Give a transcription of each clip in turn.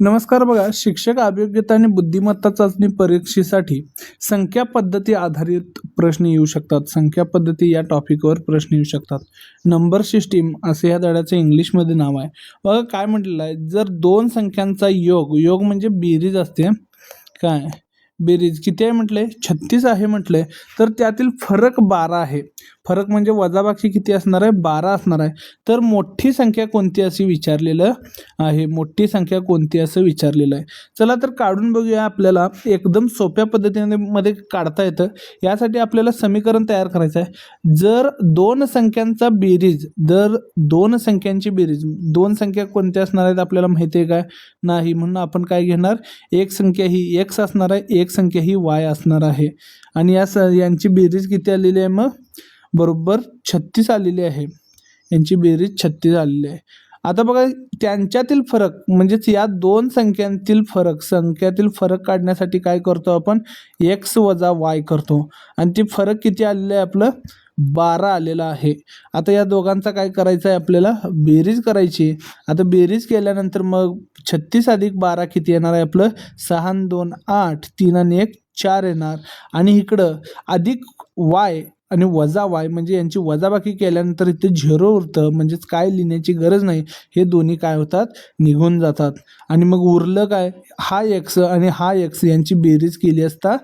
नमस्कार बघा शिक्षक अभियोग्यता आणि बुद्धिमत्ता चाचणी परीक्षेसाठी संख्या पद्धती आधारित प्रश्न येऊ शकतात. संख्या पद्धती या टॉपिकवर प्रश्न येऊ शकतात. नंबर सिस्टीम असे या धड्याचं इंग्लिशमध्ये नाव आहे. बघा काय म्हटलेलं आहे? जर दोन संख्यांचा योग योग म्हणजे बेरीज असते. काय? बेरीज. किती आहे म्हटले छत्तीस आहे म्हटले तर त्यातील फरक बारा आहे. फरक म्हणजे वजाबाकी किती असणार आहे? बारा असणार आहे. तर मोठी संख्या कोणती अशी विचारलेलं आहे? मोठी संख्या कोणती असं विचारलेलं आहे? चला तर काढून बघूया आपल्याला. एकदम सोप्या पद्धतीने मध्ये काढता येतं. यासाठी आपल्याला समीकरण तयार करायचं आहे. जर दोन संख्यांचा बेरीज जर दोन संख्यांची बेरीज दोन संख्या कोणत्या असणार आहेत आपल्याला माहिती आहे काय? नाही. म्हणून आपण काय घेणार? एक संख्या ही एक्स असणार आहे एक संख्या ही वाय असणार आहे. आणि या स यांची बेरीज किती आलेली आहे मग? बरोबर छत्तीस आलेली आहे. यांची बेरीज छत्तीस आलेली आहे. आता बघा त्यांच्यातील फरक म्हणजेच या दोन संख्यांतील फरक संख्यातील फरक काढण्यासाठी काय करतो आपण? एक्स वजा वाय करतो. आणि ते फरक किती आलेलं आहे? आपलं बारा आलेला आहे. आता या दोघांचा काय करायचं आहे आपल्याला? बेरीज करायची. आता बेरीज केल्यानंतर मग छत्तीस अधिक बारा किती येणार आहे आपलं? सहा आणि दोन आठ तीन आणि एक चार येणार. आणि इकडं अधिक वाय आणि वजा वाय म्हणजे यांची वजाबाकी केल्यानंतर इथे झिरो उरतं म्हणजेच काय लिहिण्याची गरज नाही हे दोन्ही काय होतात? निघून जातात. आणि मग उरलं काय? हा एक्स आणि हा एक्स यांची बेरीज केली असता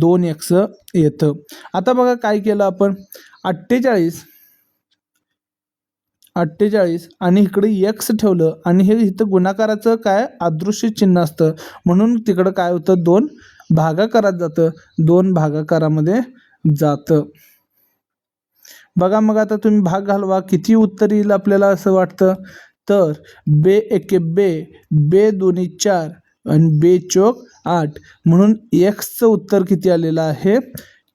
दोन एक्स येतं. आता बघा काय केलं आपण? अठ्ठेचाळीस अठ्ठेचाळीस आणि इकडे एक्स ठेवलं आणि हे इथं गुणाकाराचं काय? अदृश्य चिन्ह असतं. म्हणून तिकडं काय होतं? दोन भागाकारात जातं. दोन भागाकारामध्ये जातं. बघा मग आता तुम्ही भाग घालवा. किती उत्तर येईल आपल्याला असं वाटतं? तर बे एके बे बे दोन्ही चार आणि बे चोक आठ. म्हणून एक्सचं उत्तर किती आलेलं आहे?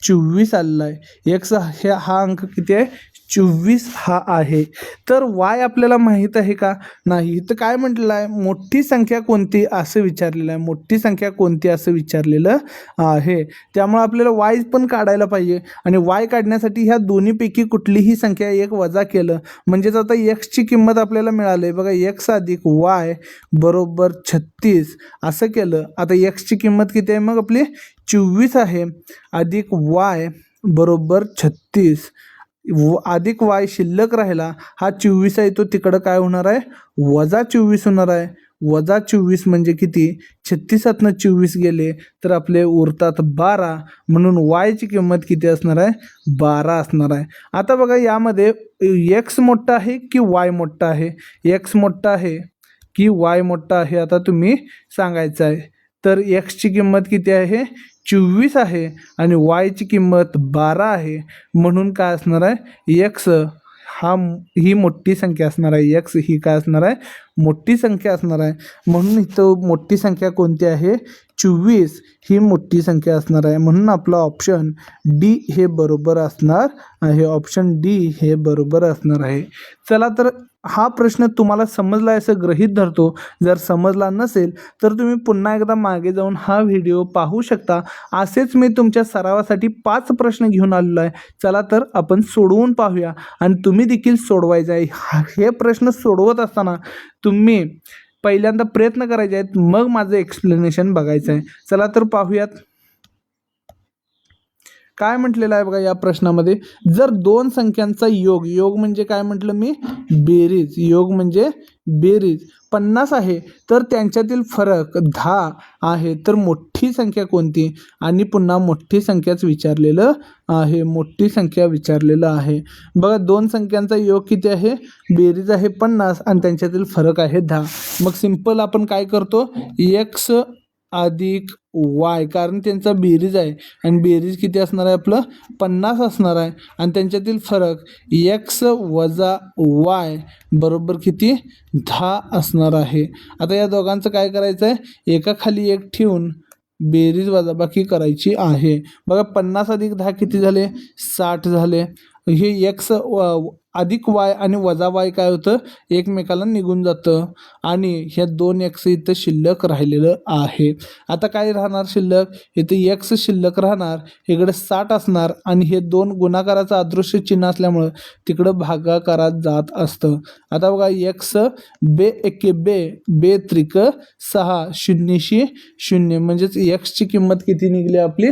चोवीस आलेलं आहे. एक्स हे हा अंक किती आहे? चोवीस हा आहे. तर वाय आपल्याला माहीत आहे का? नाही. इथं काय म्हटलेलं आहे? मोठी संख्या कोणती? असं विचारलेलं आहे. मोठी संख्या कोणती? असं विचारलेलं आहे. त्यामुळे आपल्याला वाय पण काढायला पाहिजे. आणि वाय काढण्यासाठी ह्या दोन्हीपैकी कुठलीही संख्या एक वजा केलं. म्हणजेच आता एक्सची किंमत आपल्याला मिळाली. बघा एक्स अधिक वाय बरोबर छत्तीस. असं केलं. आता एक्सची किंमत किती आहे? मग आपली चोवीस आहे. अधिक वाय बरोबर छत्तीस. व अधिक वाय शिल्लक राहिला हा चोवीस आहे तो तिकडं काय होणार आहे? वजा चोवीस होणार आहे. वजा चोवीस म्हणजे किती? छत्तीसातनं चोवीस गेले तर आपले उरतात बारा. म्हणून वायची किंमत किती असणार आहे? बारा असणार आहे. आता बघा यामध्ये एक्स मोठा आहे की वाय मोठा आहे? एक्स मोठा आहे की वाय मोठा आहे आता तुम्ही सांगायचं आहे. तर एक्सची किंमत किती आहे? चोवीस आहे आणि वायची किंमत बारा आहे. म्हणून काय असणार आहे? एक्स हा ही मोठी संख्या असणार आहे. एक्स ही काय असणार आहे? मोठी संख्या असणार आहे. म्हणून इथं मोठी संख्या कोणती आहे? चोवीस ही मोठी संख्या असणार आहे. म्हणून आपला ऑप्शन डी हे बरोबर असणार आहे. ऑप्शन डी हे बरोबर असणार आहे. चला तर हा प्रश्न तुम्हाला समजला आहे असं गृहीत धरतो. जर समजला नसेल तर तुम्ही पुन्हा एकदा मागे जाऊन हा व्हिडिओ पाहू शकता. असेच मी तुमच्या सरावासाठी पाच प्रश्न घेऊन आलेलो आहे. चला तर आपण सोडवून पाहूया. आणि तुम्ही देखील सोडवायचं आहे. हा- हे प्रश्न सोडवत असताना तुम्ही पहिल्यांदा प्रयत्न करायचे आहेत. मग माझं एक्सप्लेनेशन बघायचं आहे. चला तर पाहूयात. काय म्हटलेलं आहे बघा या प्रश्नामध्ये? जर दोन संख्यांचा योग योग म्हणजे काय म्हटलं मी? बेरीज. योग म्हणजे बेरीज. पन्नास आहे तर त्यांच्यातील फरक दहा आहे. तर मोठी संख्या कोणती? आणि पुन्हा मोठी संख्याच विचारलेलं आहे. मोठी संख्या विचारलेलं आहे. बघा दोन संख्यांचा योग किती आहे? बेरीज आहे पन्नास आणि त्यांच्यातील फरक आहे दहा. मग सिंपल आपण काय करतो? एक्स अधिक वाय. कारण त्यांचा बेरीज आहे. आणि बेरीज किती असणार आहे आपलं? पन्नास असणार आहे. आणि त्यांच्यातील फरक एक्स वजा वाय बरोबर किती? दहा असणार आहे. आता या दोघांचं काय करायचं आहे एका खाली एक ठेवून बेरीज वजाबाकी करायची आहे. बघा पन्नास अधिक दहा किती झाले? साठ झाले. हे एक्स अधिक वाय आणि वजा वाय काय होतं? एकमेकाला निघून जातं. आणि ह्या दोन एक्स इथं शिल्लक राहिलेलं आहे. आता काय राहणार शिल्लक? इथे एक्स शिल्लक राहणार इकडे साठ असणार आणि हे दोन गुणाकाराचं अदृश्य चिन्ह असल्यामुळं तिकडं भागाकारात जात असतं. आता बघा एक्स बे एके बे बे त्रिक सहा शून्यशी शून्य. म्हणजेच एक्सची किंमत किती निघली आपली?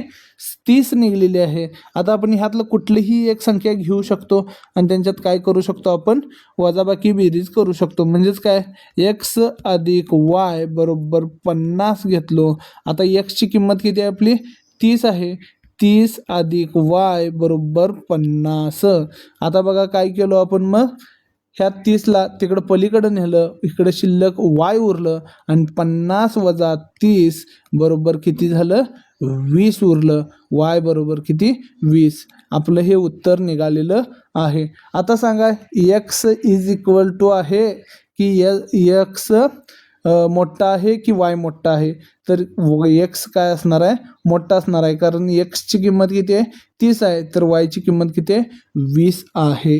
तीस निघलेली आहे. आता आपण ह्यातलं कुठलीही एक संख्या घेऊ शकतो आणि त्यांच्यात काय काय करू शकतो आपण? वजाबाकी बेरीज करू शकतो. म्हणजेच काय? एक्स अधिक वाय बरोबर पन्नास घेतलो. आता एक्सची किंमत किती आहे आपली? तीस आहे. तीस अधिक वाय बरोबर पन्नास. आता बघा काय केलो आपण मग? ह्या तीसला तिकडं पलीकडं नेलं इकडं शिल्लक वाय उरलं आणि पन्नास वजा तीस बरोबर किती झालं? वीस उरलं. वाय बरोबर किती? वीस. आपलं हे उत्तर निघालेलं आहे. आता सांगा एक्स इज इक्वल टू आहे की एक्स मोठा आहे की वाय मोठा आहे? तर एक्स काय असणार आहे? मोठा असणार आहे. कारण एक्सची किंमत किती आहे? तीस आहे. तर वायची किंमत किती आहे? वीस आहे.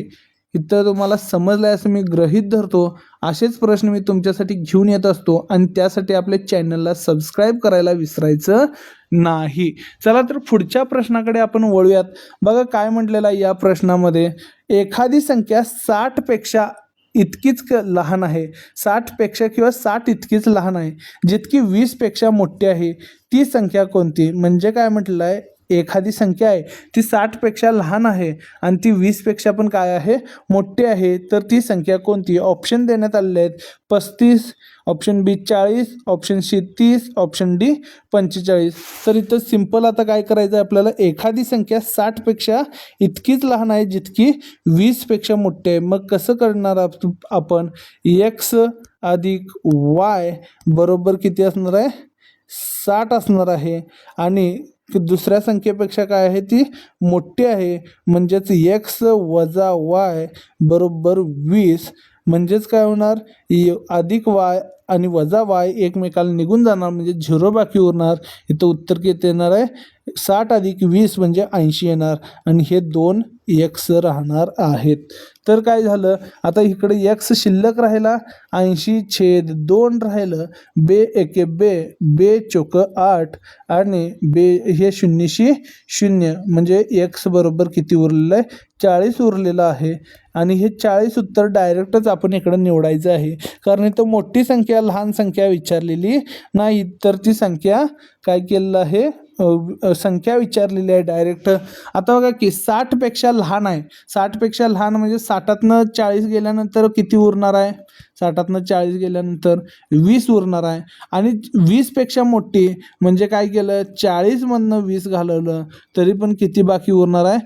इथं तुम्हाला समजलं आहे असं मी ग्रहित धरतो. असेच प्रश्न मी तुमच्यासाठी घेऊन येत असतो. आणि त्यासाठी आपल्या चॅनलला सबस्क्राईब करायला विसरायचं नाही. चला तर पुढच्या प्रश्नाकडे आपण वळूयात. बघा काय म्हटलेलं आहे या प्रश्नामध्ये. एखादी संख्या साठपेक्षा इतकीच क लहान आहे. साठपेक्षा किंवा साठ इतकीच लहान आहे. जितकी वीसपेक्षा मोठी आहे. ती संख्या कोणती? म्हणजे काय म्हटलं आहे एखादी संख्या आहे ती साठपेक्षा लहान आहे आणि ती वीसपेक्षा पण काय आहे मोठी आहे तर ती संख्या कोणती? ऑप्शन देण्यात आलेले आहेत. पस्तीस ऑप्शन बी चाळीस ऑप्शन सी तीस ऑप्शन डी पंचेचाळीस. तर इथं सिंपल आता काय करायचं आहे आपल्याला? एखादी संख्या साठपेक्षा इतकीच लहान आहे जितकी वीसपेक्षा मोठी आहे. मग कसं करणार आपण? एक्स अधिक वाय बरोबर किती असणार आहे? साठ असणार आहे. आणि की दुसऱ्या संख्येपेक्षा काय आहे? ती मोठी आहे. म्हणजेच एक्स वजा वाय बरोबर वीस म्हणजेच काय होणार? य- अधिक वाय आणि वजा वाय एकमेकाला निघून जाणार म्हणजे झिरो बाकी उरणार. इथं उत्तर किती येणार आहे? साठ अधिक वीस म्हणजे ऐंशी येणार. आणि हे दोन एक्स राहणार आहेत. तर काय झालं? आता इकडे एक्स शिल्लक राहिला ऐंशी छेद दोन राहिलं. बे एके बे बे चोक आठ. आणि बे हे शून्यशी शून्य म्हणजे एक्स बरोबर किती उरलेलं आहे? चाळीस उरलेलं आहे. आणि हे चाळीस उत्तर डायरेक्टच आपण इकडं निवडायचं आहे. कारण इथं मोठी संख्या लहान संख्या विचारलेली नाही तर ती संख्या काय केलेलं आहे? संख्या विचारलेली आहे डायरेक्ट आता बघा की साठपेक्षा लहान आहे. साठपेक्षा लहान म्हणजे साठातनं चाळीस गेल्यानंतर किती उरणार आहे? साठातनं चाळीस गेल्यानंतर वीस उरणार आहे. आणि वीसपेक्षा मोठी म्हणजे काय केलं? चाळीसमधनं वीस घालवलं तरी पण किती बाकी उरणार आहे?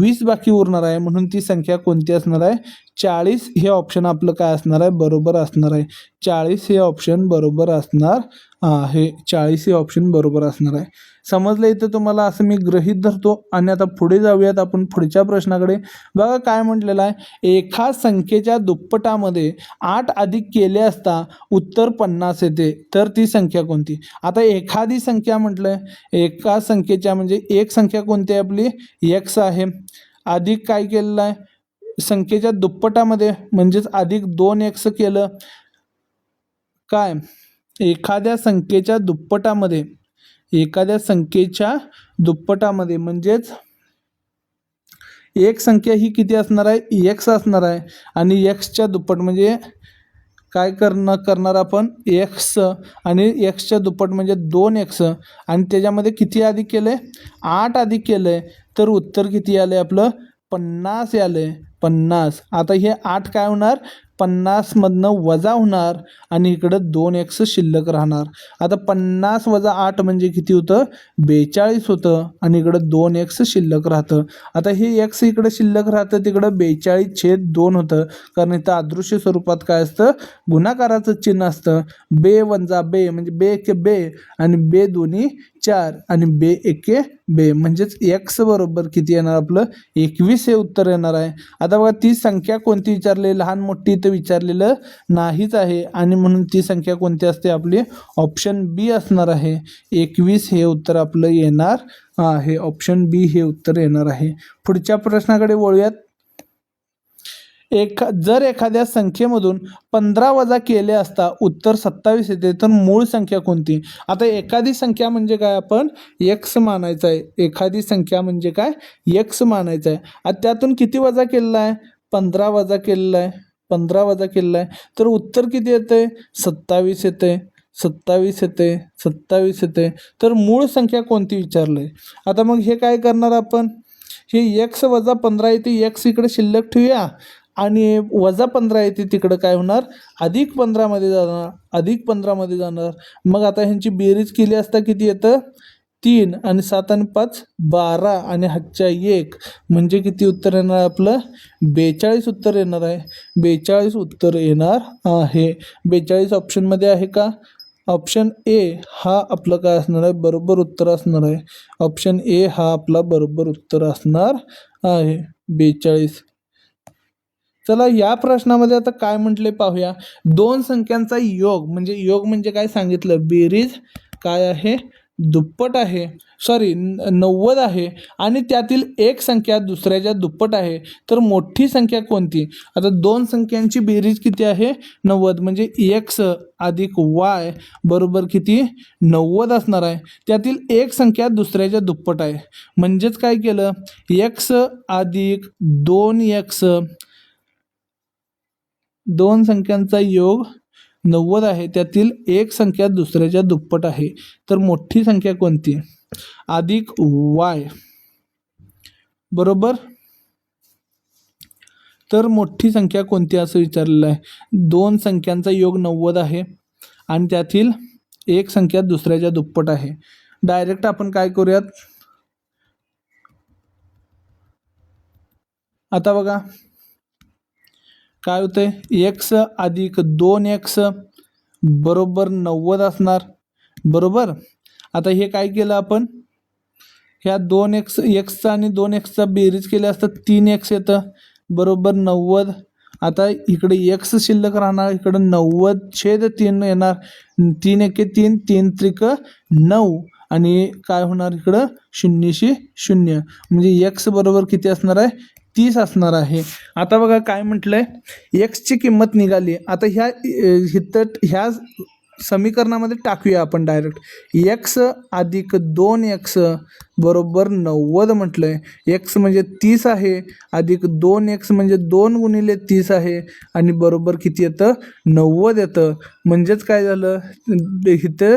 वीस बाकी उरणार आहे. म्हणून ती संख्या कोणती असणार आहे? चाळीस हे ऑप्शन आपलं काय असणार आहे? बरोबर असणार आहे. चाळीस हे ऑप्शन बरोबर असणार आहे चाळीस हे ऑप्शन बरोबर असणार आहे. समजलं इथं तुम्हाला असं मी गृहीत धरतो. आणि आता पुढे जाऊयात आपण पुढच्या प्रश्नाकडे. बघा काय म्हटलेलं आहे. एका संख्येच्या दुप्पटामध्ये आठ अधिक केले असता उत्तर पन्नास येते. तर ती संख्या कोणती? आता एखादी संख्या म्हटलं एका संख्येच्या म्हणजे एक संख्या कोणती आहे आपली? एक्स आहे. अधिक काय केलेलं आहे? संख्येच्या दुप्पटामध्ये म्हणजेच अधिक दोन एक्स केलं. काय? एखाद्या संख्येच्या दुप्पटामध्ये एखाद्या संख्येच्या दुप्पटामध्ये म्हणजेच एक संख्या ही किती असणार आहे? एक्स असणार आहे. आणि एक्सच्या दुप्पट म्हणजे काय करणं करणार आपण? एक्स आणि एक्सच्या दुप्पट म्हणजे दोन एक्स आणि त्याच्यामध्ये किती अधिक केलं आहे आठ अधिक केलं आहे तर उत्तर किती आलं आहे आपलं? पन्नास आलं आहे पन्नास. आता हे आठ काय होणार? पन्नासमधनं वजा होणार आणि इकडं दोन एक्स शिल्लक राहणार. आता पन्नास वजा आठ म्हणजे किती होतं? बेचाळीस होतं आणि इकडं दोन एक्स शिल्लक राहतं. आता हे एक्स इकडं शिल्लक राहतं तिकडं बेचाळीस छेद दोन होतं. कारण इथं अदृश्य स्वरूपात काय असतं? गुणाकाराचं चिन्ह असतं. बे वंजा बे म्हणजे बे के बे आणि बे दोन्ही चार आणि बे एके बे. म्हणजेच एक्स बरोबर किती येणार आपलं? एकवीस हे उत्तर येणार आहे. आता बघा ती संख्या कोणती विचारली? लहान मोठी इथं विचारलेलं नाहीच आहे. आणि म्हणून ती संख्या कोणती असते? आपली ऑप्शन बी असणार आहे. एकवीस हे उत्तर आपलं येणार आहे. ऑप्शन बी हे उत्तर येणार आहे. पुढच्या प्रश्नाकडे वळूयात. एखा जर एखाद्या संख्येमधून पंधरा वजा केले असता उत्तर सत्तावीस येते तर मूळ संख्या कोणती? आता एखादी संख्या म्हणजे काय आपण? एक्स मानायचं आहे. एखादी संख्या म्हणजे काय? एक्स मानायचं आहे. आता त्यातून किती वजा केलेला आहे? पंधरा वजा केलेला आहे. पंधरा वजा केलेला आहे. तर उत्तर किती येते? सत्तावीस येते. सत्तावीस येते. सत्तावीस येते. तर मूळ संख्या कोणती विचारलं आहे आता मग हे काय करणार आपण? हे एक्स वजा पंधरा येते. एक्स इकडे शिल्लक ठेवूया. आणि वजा पंधरा येते तिकडं काय होणार? अधिक पंधरामध्ये जाणार अधिक पंधरामध्ये जाणार. मग आता ह्यांची बेरीज केली असता किती येतं? तीन आणि सात आणि पाच बारा आणि हातच्या एक. म्हणजे किती उत्तर येणार आहे आपलं? बेचाळीस उत्तर येणार आहे. बेचाळीस उत्तर येणार आहे. बेचाळीस ऑप्शनमध्ये आहे का? ऑप्शन ए हा आपलं काय असणार आहे? बरोबर उत्तर असणार आहे. ऑप्शन ए हा आपला बरोबर उत्तर असणार आहे. बेचाळीस. चला या प्रश्नामध्ये आता काय म्हटले पाहूया. दोन संख्यांचा योग म्हणजे योग म्हणजे काय सांगितलं? बेरीज काय आहे? दुप्पट आहे. सॉरी नव्वद आहे. आणि त्यातील एक संख्या दुसऱ्याच्या दुप्पट आहे. तर मोठी संख्या कोणती? आता दोन संख्यांची बेरीज किती आहे? नव्वद. म्हणजे एक्स अधिक वाय बरोबर किती? नव्वद असणार आहे. त्यातील एक संख्या दुसऱ्याच्या दुप्पट आहे. म्हणजेच काय केलं? एक्स अधिक दोन एक्स दोन संख्यांचा योग नव्वद आहे. त्यातील एक संख्या दुसऱ्याच्या दुप्पट आहे. तर मोठी संख्या कोणती? अधिक वाय. बरोबर? तर मोठी संख्या कोणती असं विचारलेलं आहे? दोन संख्यांचा योग नव्वद आहे आणि त्यातील एक संख्या दुसऱ्याच्या दुप्पट आहे. डायरेक्ट आपण काय करूयात? आता बघा. काय होतं आहे एक्स अधिक दोन एक्स बरोबर नव्वद असणार. बरोबर? आता हे काय केलं आपण? ह्या दोन एक्स एक्सचा आणि दोन एक्सचा बेरीज केल्या असता तीन एक्स येतं. बरोबर नव्वद. आता इकडे एक्स शिल्लक राहणार इकडं नव्वद छेद तीन येणार. तीन एके तीन तीन त्रिक नऊ. आणि काय होणार इकडं? शून्यशी शून्य. म्हणजे एक्स बरोबर किती असणार आहे? तीस असणार आहे. आता बघा काय म्हटलंय? एक्सची किंमत निघाली. आता ह्या हिथं ह्या समीकरणामध्ये टाकूया आपण डायरेक्ट एक्स अधिक दोन एक्स बरोबर नव्वद म्हटलंय. एक्स म्हणजे तीस आहे. अधिक दोन एक्स म्हणजे दोन गुणिले तीस आहे. आणि बरोबर किती येतं? नव्वद येतं. म्हणजेच काय झालं? इथं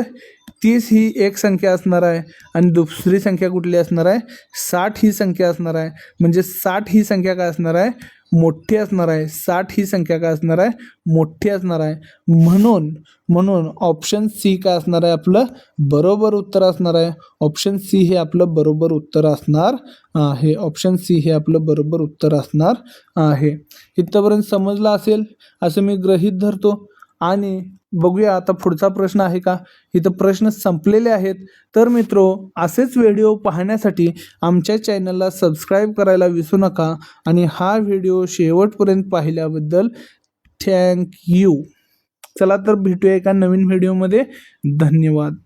तीस ही एक संख्या असणार आहे आणि दुसरी संख्या कुठली असणार आहे? साठ ही संख्या असणार आहे. म्हणजे साठ ही संख्या काय असणार आहे? मोठी असणार आहे. साठ ही संख्या काय असणार आहे? मोठी असणार आहे. म्हणून म्हणून ऑप्शन सी काय असणार आहे आपलं? बरोबर उत्तर असणार आहे. ऑप्शन सी हे आपलं बरोबर उत्तर असणार आहे. ऑप्शन सी हे आपलं बरोबर उत्तर असणार आहे. इथंपर्यंत समजलं असेल? असं मी ग्रहीत धरतो. आणि बघूया आता पुढचा प्रश्न आहे का? इथं प्रश्न संपलेले आहेत. तर मित्रो असेच व्हिडिओ पाहण्यासाठी आमच्या चॅनलला सबस्क्राईब करायला विसरू नका आणि हा व्हिडिओ शेवटपर्यंत पाहिल्याबद्दल थँक यू. चला तर भेटूया एका नवीन व्हिडिओमध्ये. धन्यवाद.